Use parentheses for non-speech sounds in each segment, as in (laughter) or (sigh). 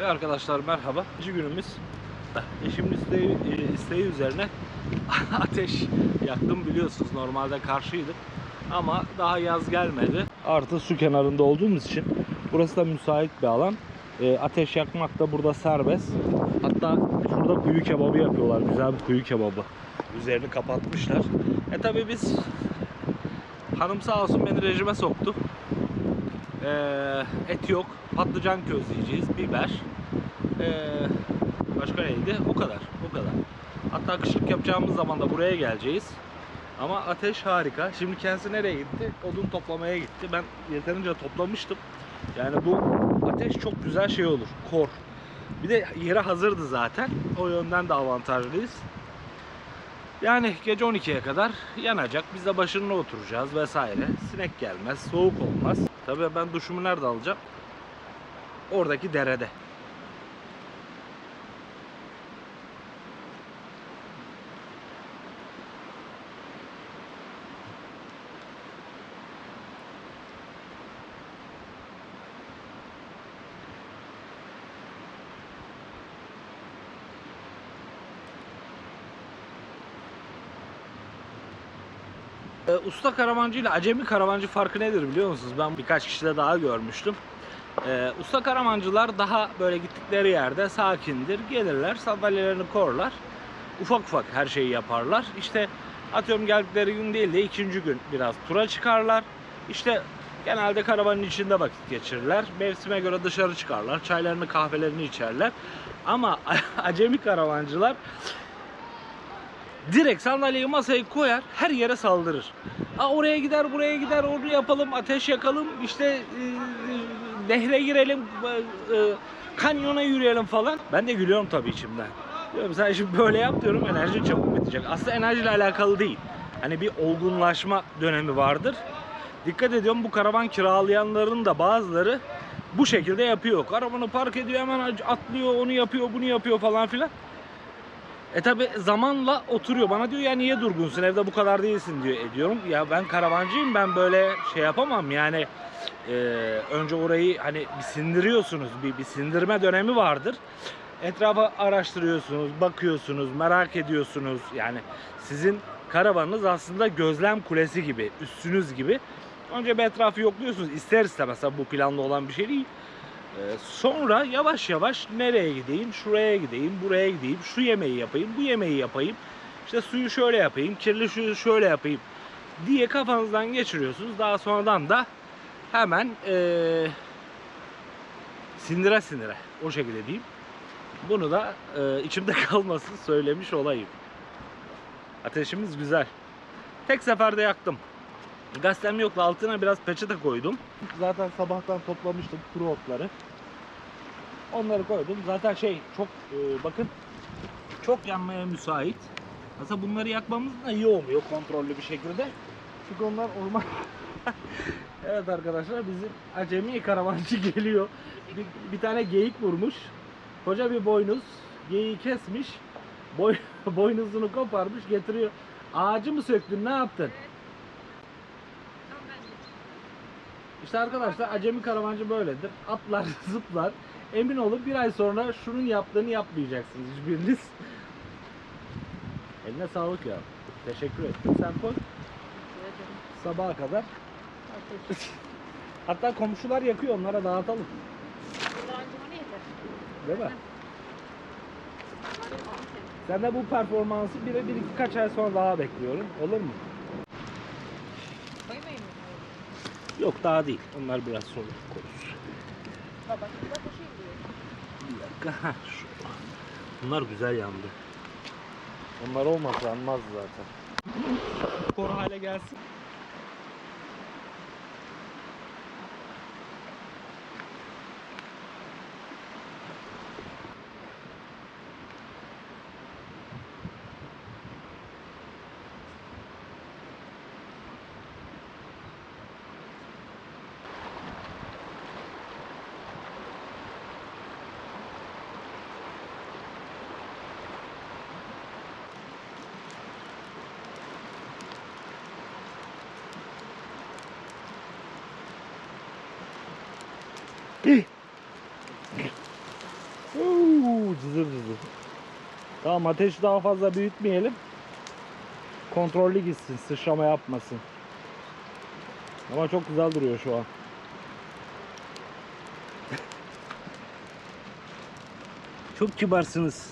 Ve arkadaşlar merhaba. İkinci günümüz eşimin isteği, e, isteği üzerine (laughs) ateş yaktım biliyorsunuz. Normalde karşıydık. Ama daha yaz gelmedi. Artı su kenarında olduğumuz için burası da müsait bir alan. E, ateş yakmak da burada serbest. Hatta şurada kuyu kebabı yapıyorlar. Güzel bir kuyu kebabı. Üzerini kapatmışlar. E tabi biz hanım sağ olsun beni rejime soktu. Ee, et yok. Patlıcan közleyeceğiz. Biber. Ee, başka neydi? O kadar. O kadar. Hatta kışlık yapacağımız zaman da buraya geleceğiz. Ama ateş harika. Şimdi kendisi nereye gitti? Odun toplamaya gitti. Ben yeterince toplamıştım. Yani bu ateş çok güzel şey olur. Kor. Bir de yere hazırdı zaten. O yönden de avantajlıyız. Yani gece 12'ye kadar yanacak. Biz de başında oturacağız vesaire. Sinek gelmez, soğuk olmaz. Tabii ben duşumu nerede alacağım? Oradaki derede. Ee, usta karavancı ile acemi karavancı farkı nedir biliyor musunuz? Ben birkaç kişide daha görmüştüm. Ee, usta karavancılar daha böyle gittikleri yerde sakindir. Gelirler, sandalyelerini korlar. Ufak ufak her şeyi yaparlar. İşte atıyorum geldikleri gün değil de ikinci gün biraz tura çıkarlar. İşte genelde karavanın içinde vakit geçirirler. Mevsime göre dışarı çıkarlar. Çaylarını kahvelerini içerler. Ama (laughs) acemi karavancılar direkt sandalyeyi masaya koyar her yere saldırır. Aa, oraya gider buraya gider onu yapalım ateş yakalım işte e, e, nehre girelim e, e, kanyona yürüyelim falan. Ben de gülüyorum tabii içimden. Diyorum sen şimdi böyle yap diyorum enerji çabuk bitecek. Aslında enerjiyle alakalı değil. Hani bir olgunlaşma dönemi vardır. Dikkat ediyorum bu karavan kiralayanların da bazıları bu şekilde yapıyor. Karavanı park ediyor hemen atlıyor onu yapıyor bunu yapıyor falan filan. E tabi zamanla oturuyor. Bana diyor ya niye durgunsun evde bu kadar değilsin diyor. E diyorum ya ben karavancıyım ben böyle şey yapamam yani e, önce orayı hani bir sindiriyorsunuz bir, bir sindirme dönemi vardır. Etrafa araştırıyorsunuz, bakıyorsunuz, merak ediyorsunuz. Yani sizin karavanınız aslında gözlem kulesi gibi, üstünüz gibi. Önce bir etrafı yokluyorsunuz. İster istemez bu planlı olan bir şey değil. Ee, sonra yavaş yavaş nereye gideyim, şuraya gideyim, buraya gideyim, şu yemeği yapayım, bu yemeği yapayım, işte suyu şöyle yapayım, kirli suyu şöyle yapayım diye kafanızdan geçiriyorsunuz. Daha sonradan da hemen ee, sindire sindire o şekilde diyeyim. Bunu da ee, içimde (laughs) kalmasın söylemiş olayım. Ateşimiz güzel. Tek seferde yaktım. Gazetem yoktu altına biraz peçete koydum. Zaten sabahtan toplamıştım kuru otları. Onları koydum. Zaten şey çok e, bakın çok yanmaya müsait. Mesela bunları yakmamız da iyi olmuyor kontrollü bir şekilde. Çünkü onlar orman... (laughs) evet arkadaşlar bizim acemi karavancı (laughs) geliyor. Bir, bir tane geyik vurmuş. Koca bir boynuz. Geyiği kesmiş. Boy, (laughs) boynuzunu koparmış getiriyor. Ağacı mı söktün ne yaptın? İşte arkadaşlar acemi karavancı böyledir. Atlar, zıplar. Emin olun bir ay sonra şunun yaptığını yapmayacaksınız hiçbiriniz. Eline sağlık ya. Teşekkür ettim. Sen koy. Sabaha kadar. Hatta komşular yakıyor onlara dağıtalım. Değil mi? Sen de bu performansı bir, bir iki kaç ay sonra daha bekliyorum. Olur mu? Yok daha değil. Onlar biraz sonra koyarız. Baba, burada taşıyayım diyor. Bir dakika. Heh, şu. Bunlar güzel yandı. Onlar olmasa yanmaz zaten. Kor hale gelsin. Tamam ateşi daha fazla büyütmeyelim. Kontrollü gitsin, sıçrama yapmasın. Ama çok güzel duruyor şu an. çok kibarsınız.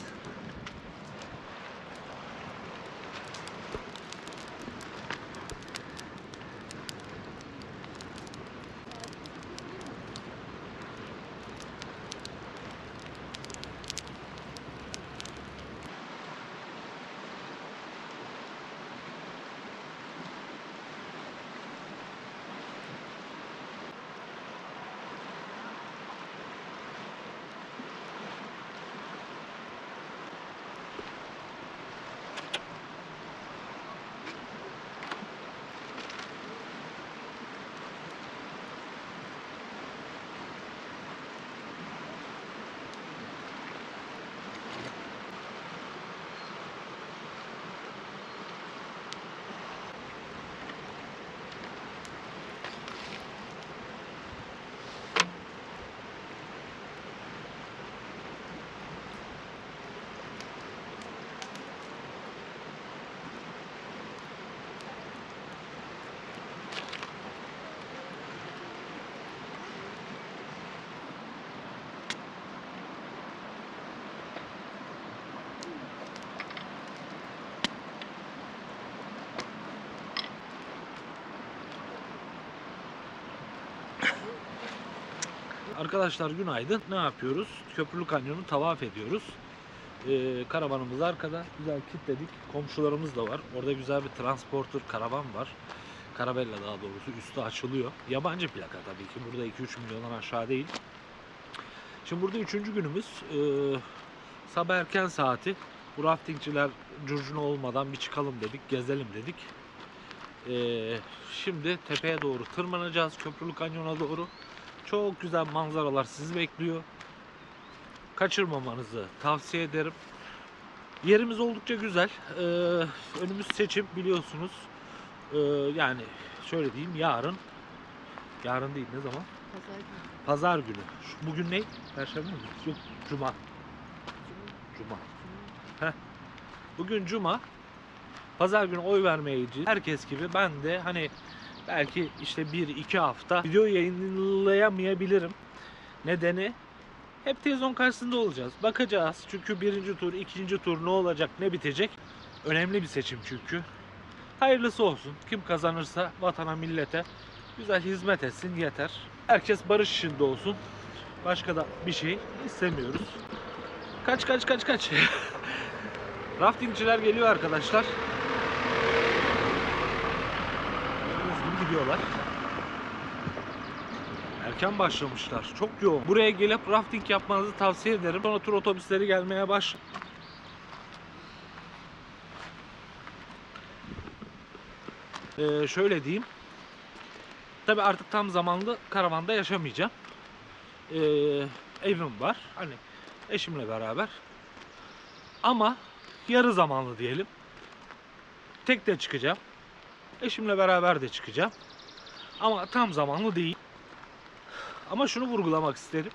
Arkadaşlar günaydın. Ne yapıyoruz? Köprülü Kanyonu tavaf ediyoruz. Ee, karavanımız arkada. Güzel kilitledik. Komşularımız da var. Orada güzel bir transporter karavan var. Karabella daha doğrusu. Üstü açılıyor. Yabancı plaka tabii ki. Burada 2-3 milyondan aşağı değil. Şimdi burada üçüncü günümüz. Ee, sabah erken saati. Bu raftingçiler curcuna olmadan bir çıkalım dedik. Gezelim dedik. Ee, şimdi tepeye doğru tırmanacağız. Köprülü Kanyon'a doğru. Çok güzel manzaralar sizi bekliyor. Kaçırmamanızı tavsiye ederim. Yerimiz oldukça güzel. Ee, önümüz seçim biliyorsunuz. Ee, yani şöyle diyeyim yarın yarın değil ne zaman? Pazar günü. Pazar günü. Şu- Bugün ne? Perşembe mi? Yok Cuma. Cuma. Bugün Cuma. Pazar günü oy vermeye gideceğiz. Herkes gibi ben de hani belki işte bir iki hafta video yayınlayamayabilirim. Nedeni hep televizyon karşısında olacağız. Bakacağız. Çünkü birinci tur, ikinci tur ne olacak, ne bitecek? Önemli bir seçim çünkü. Hayırlısı olsun. Kim kazanırsa vatana, millete güzel hizmet etsin yeter. Herkes barış içinde olsun. Başka da bir şey istemiyoruz. Kaç kaç kaç kaç. (laughs) Raftingçiler geliyor arkadaşlar. Gördüğünüz gibi gidiyorlar. Erken başlamışlar. Çok yoğun. Buraya gelip rafting yapmanızı tavsiye ederim. Sonra tur otobüsleri gelmeye baş. Ee, şöyle diyeyim. Tabi artık tam zamanlı karavanda yaşamayacağım. Ee, evim var. Hani eşimle beraber. Ama yarı zamanlı diyelim. Tek de çıkacağım. Eşimle beraber de çıkacağım. Ama tam zamanlı değil. Ama şunu vurgulamak isterim.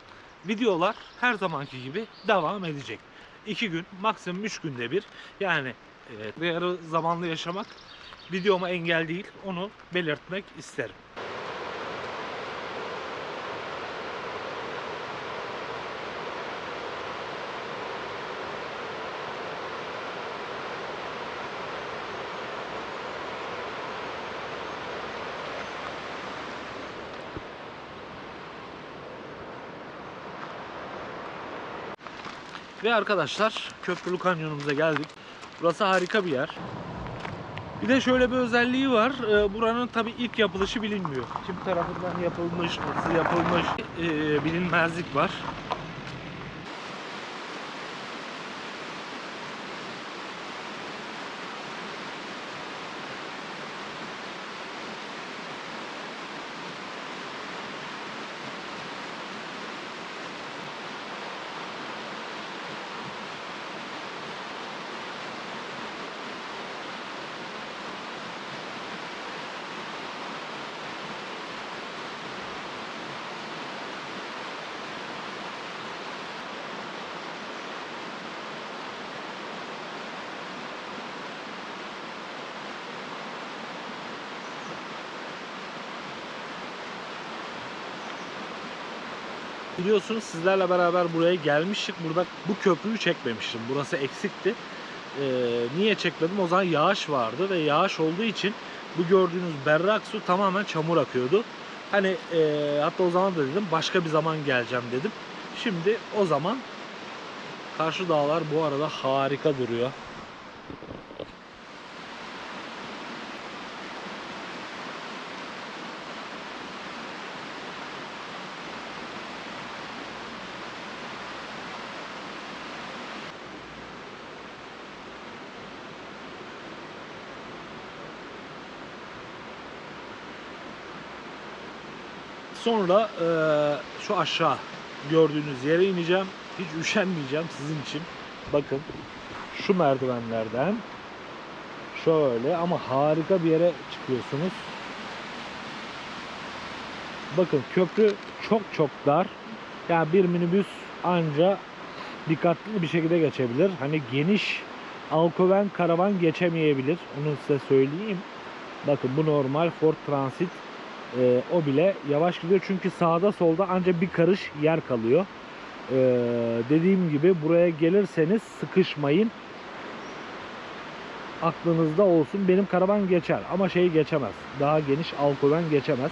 Videolar her zamanki gibi devam edecek. 2 gün, maksimum 3 günde bir. Yani e, yarı zamanlı yaşamak videoma engel değil. Onu belirtmek isterim. Ve arkadaşlar Köprülü Kanyonumuza geldik. Burası harika bir yer. Bir de şöyle bir özelliği var. Ee, buranın tabi ilk yapılışı bilinmiyor. Kim tarafından yapılmış, nasıl yapılmış ee, bilinmezlik var. Biliyorsunuz sizlerle beraber buraya gelmiştik. Burada bu köprüyü çekmemiştim. Burası eksikti. Ee, niye çekmedim? O zaman yağış vardı ve yağış olduğu için bu gördüğünüz berrak su tamamen çamur akıyordu. Hani e, hatta o zaman da dedim başka bir zaman geleceğim dedim. Şimdi o zaman karşı dağlar bu arada harika duruyor. Sonra e, şu aşağı gördüğünüz yere ineceğim. Hiç üşenmeyeceğim sizin için. Bakın şu merdivenlerden şöyle ama harika bir yere çıkıyorsunuz. Bakın köprü çok çok dar. Yani bir minibüs anca dikkatli bir şekilde geçebilir. Hani geniş Alkoven karavan geçemeyebilir. Onu size söyleyeyim. Bakın bu normal Ford Transit ee, o bile yavaş gidiyor çünkü sağda solda ancak bir karış yer kalıyor. Ee, dediğim gibi buraya gelirseniz sıkışmayın. Aklınızda olsun. Benim karavan geçer ama şey geçemez. Daha geniş Alkoven geçemez.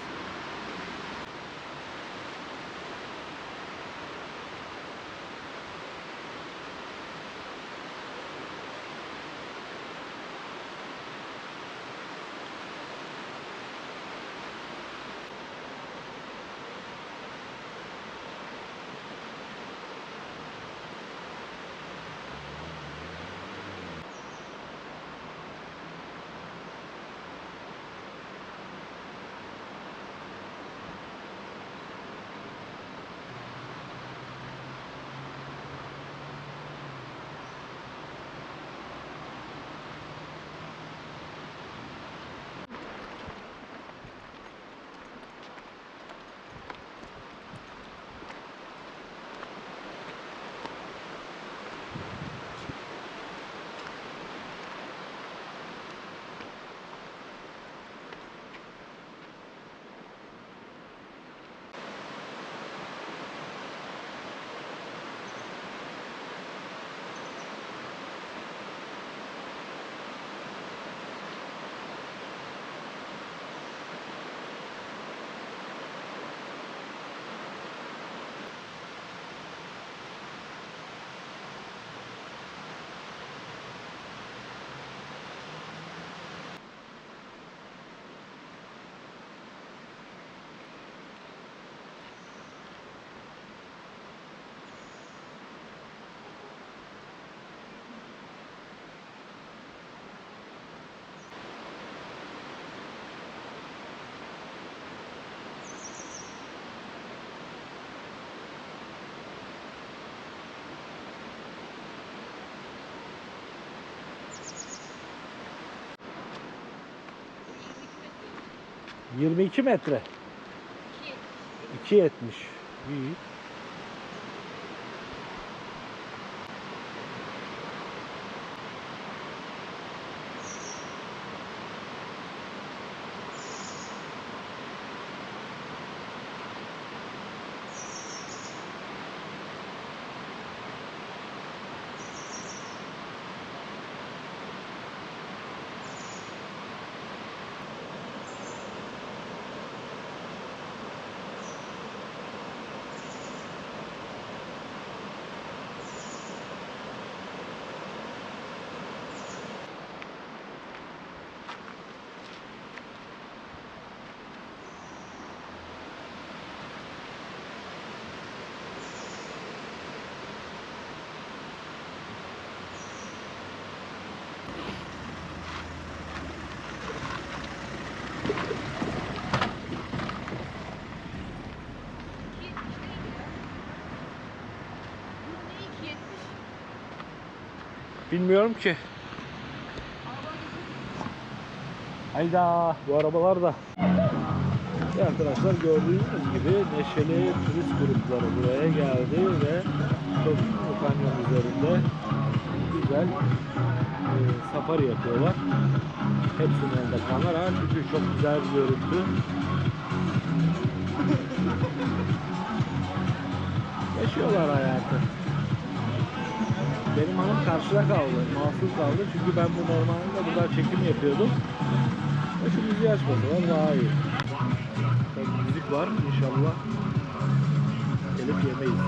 22 metre. 22 metre. 2 2.70. İyi. Bilmiyorum ki. Hayda bu arabalar da. Arkadaşlar gördüğünüz gibi neşeli turist grupları buraya geldi ve çok kanyon üzerinde güzel e, safari yapıyorlar. Hepsinin elinde kamera çünkü çok güzel bir görüntü. Yaşıyorlar hayatı. Benim hanım karşıda kaldı. Mahsur kaldı. Çünkü ben bu normalde burada çekim yapıyordum. Şu müziği açmasalar daha iyi. Tabii müzik var inşallah. Telif yemeyiz.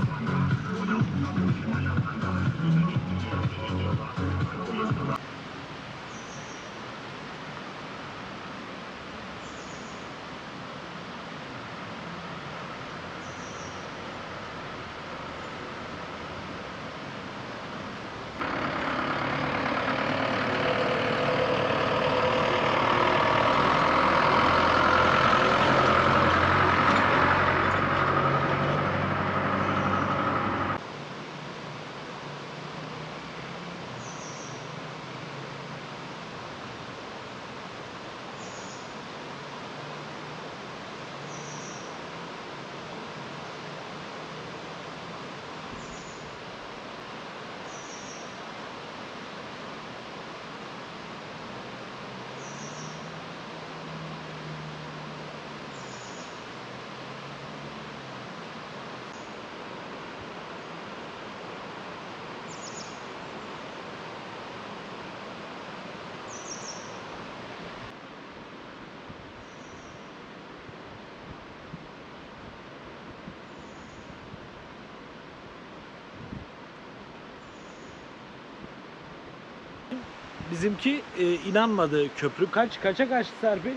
Bizimki e, inanmadı köprü. Kaç kaça kaçtı Serpil?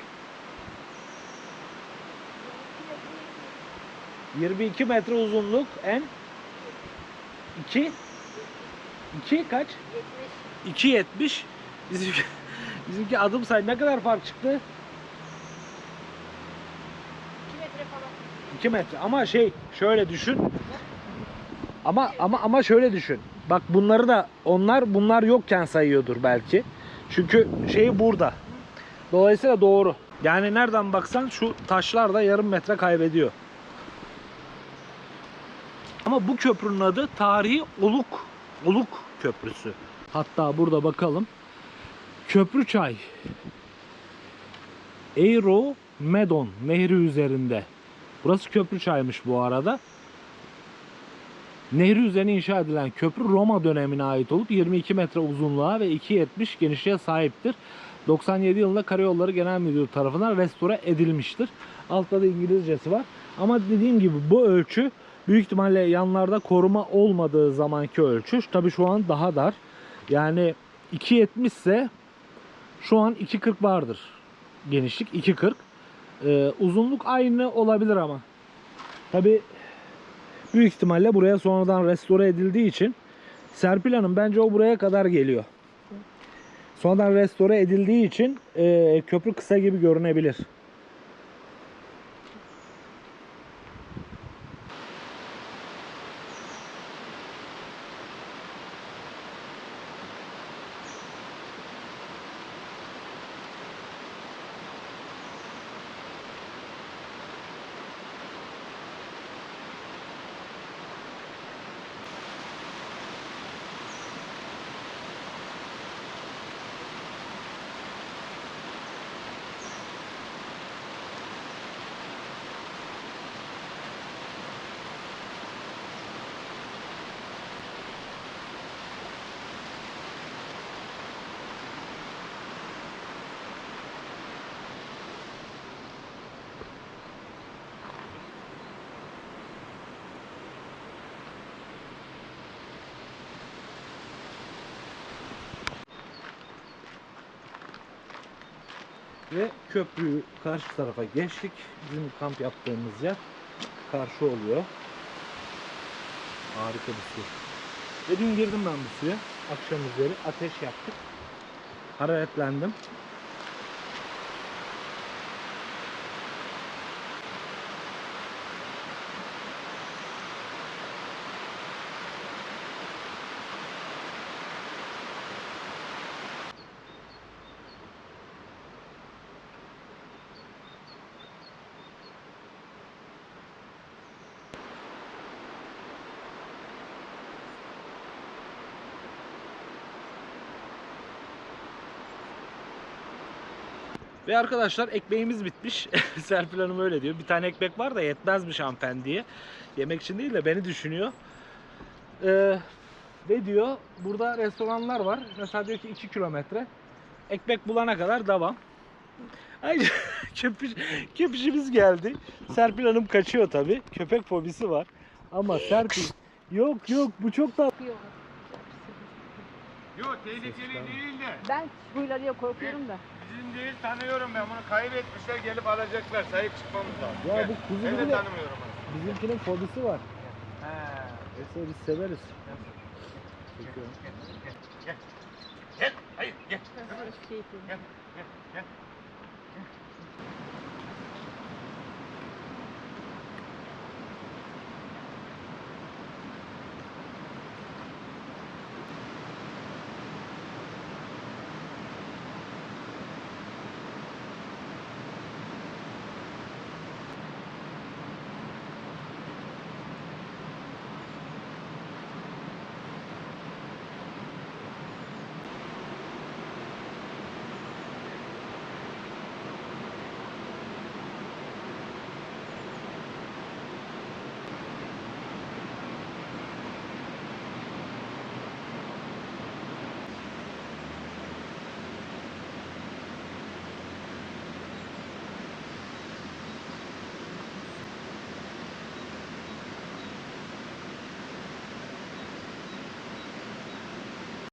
22 metre uzunluk en 2 2 kaç? 2.70 bizimki, (laughs) bizimki adım say ne kadar fark çıktı? 2 metre falan. 2 metre ama şey şöyle düşün. Ama ama ama şöyle düşün. Bak bunları da onlar bunlar yokken sayıyordur belki. Çünkü şey burada. Dolayısıyla doğru. Yani nereden baksan şu taşlar da yarım metre kaybediyor. Ama bu köprünün adı tarihi Oluk. Oluk Köprüsü. Hatta burada bakalım. Köprü Çay. Eiro Medon nehri üzerinde. Burası köprü çaymış bu arada. Nehri üzerine inşa edilen köprü Roma dönemine ait olup 22 metre uzunluğa ve 2.70 genişliğe sahiptir. 97 yılında Karayolları Genel Müdürlüğü tarafından restore edilmiştir. Altta da İngilizcesi var. Ama dediğim gibi bu ölçü büyük ihtimalle yanlarda koruma olmadığı zamanki ölçü. Tabii şu an daha dar. Yani 2.70 ise şu an 2.40 vardır. Genişlik 2.40. Ee, uzunluk aynı olabilir ama. Tabi büyük ihtimalle buraya sonradan restore edildiği için Serpil Hanım bence o buraya kadar geliyor. Sonradan restore edildiği için e, köprü kısa gibi görünebilir. Ve köprüyü karşı tarafa geçtik. Bizim kamp yaptığımız yer karşı oluyor. Harika bir su. Ve dün girdim ben bu suya. Akşam üzeri ateş yaptık. Hararetlendim. Ve arkadaşlar ekmeğimiz bitmiş. (laughs) Serpil Hanım öyle diyor. Bir tane ekmek var da yetmezmiş hanımefendiye. Yemek için değil de beni düşünüyor. Ee, ve diyor burada restoranlar var. Mesela diyor ki 2 kilometre. Ekmek bulana kadar devam. Ay (laughs) köpüş, köpüşümüz geldi. Serpil Hanım kaçıyor tabi. Köpek fobisi var. Ama Serpil yok yok bu çok da Yok. Yok tehlikeli değil de. Ben huyla diye korkuyorum da. Bizim değil tanıyorum ben bunu kaybetmişler gelip alacaklar sahip çıkmamız lazım. Ya Gel. bu kuzu Ben de bile- tanımıyorum onu. bizimkinin fobisi var. He. Neyse biz severiz. Çekiyorum. Gel. Gel. Hayır gel. Keyifli. Gel. Gel.